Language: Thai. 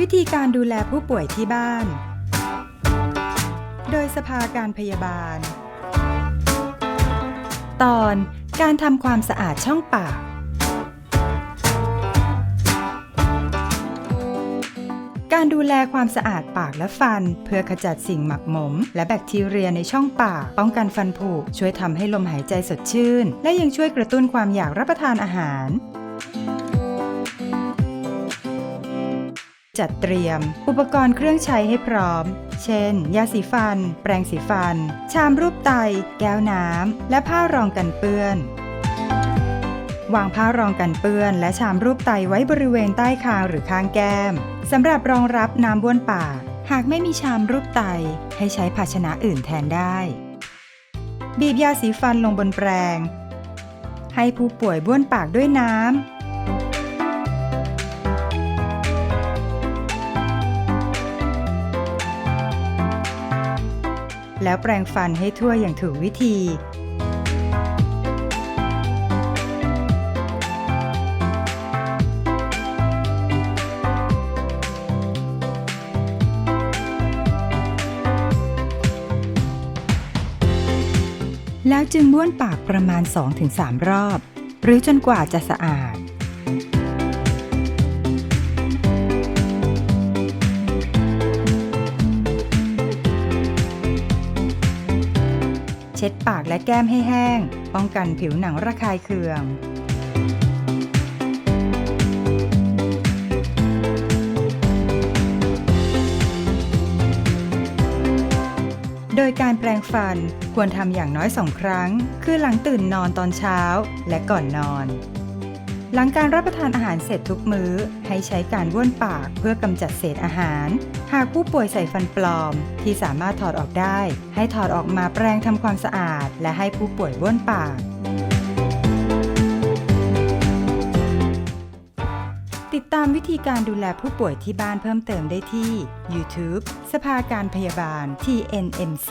วิธีการดูแลผู้ป่วยที่บ้าน โดยสภาการพยาบาล ตอนการทำความสะอาดช่องปาก การดูแลความสะอาดปากและฟัน เพื่อขจัดสิ่งหมักหมม และแบคทีเรียในช่องปาก ป้องกันฟันผุช่วยทำให้ลมหายใจสดชื่น และยังช่วยกระตุ้นความอยากรับประทานอาหาร จัดเตรียม อุปกรณ์เครื่องใช้ให้พร้อม เช่น ยาสีฟัน แปรงสีฟัน ชามรูปไต แก้วน้ำ และผ้ารองกันเปื้อน วางผ้ารองกันเปื้อน และชามรูปไตไว้บริเวณใต้คางหรือข้างแก้มสำหรับรองรับน้ำบ้วนปาก หากไม่มีชามรูปไต ให้ใช้ภาชนะอื่นแทนได้ บีบยาสีฟันลงบนแปรงให้ผู้ป่วยบ้วนปากด้วยน้ำ แล้วแปรงฟันให้ทั่วอย่างถูกวิธี แล้วจึงบ้วนปากประมาณ 2-3 รอบ หรือจนกว่าจะสะอาด ช็ดปากและแก้มให้แห้ง ป้องกันผิวหนังระคายเคืองโดยการแปรงฟันควรทำอย่างน้อยสองครั้ง คือหลังตื่นนอนตอนเช้าและก่อนนอน หลังการรับประทานอาหารเสร็จทุกมื้อ ให้ใช้การบ้วนปากเพื่อกำจัดเศษอาหาร หากผู้ป่วยใส่ฟันปลอม ที่สามารถถอดออกได้ ให้ถอดออกมาแปรงทำความสะอาด และให้ผู้ป่วยบ้วนปาก ติดตามวิธีการดูแลผู้ป่วยที่บ้านเพิ่มเติมได้ที่ YouTube สภาการพยาบาล TNMC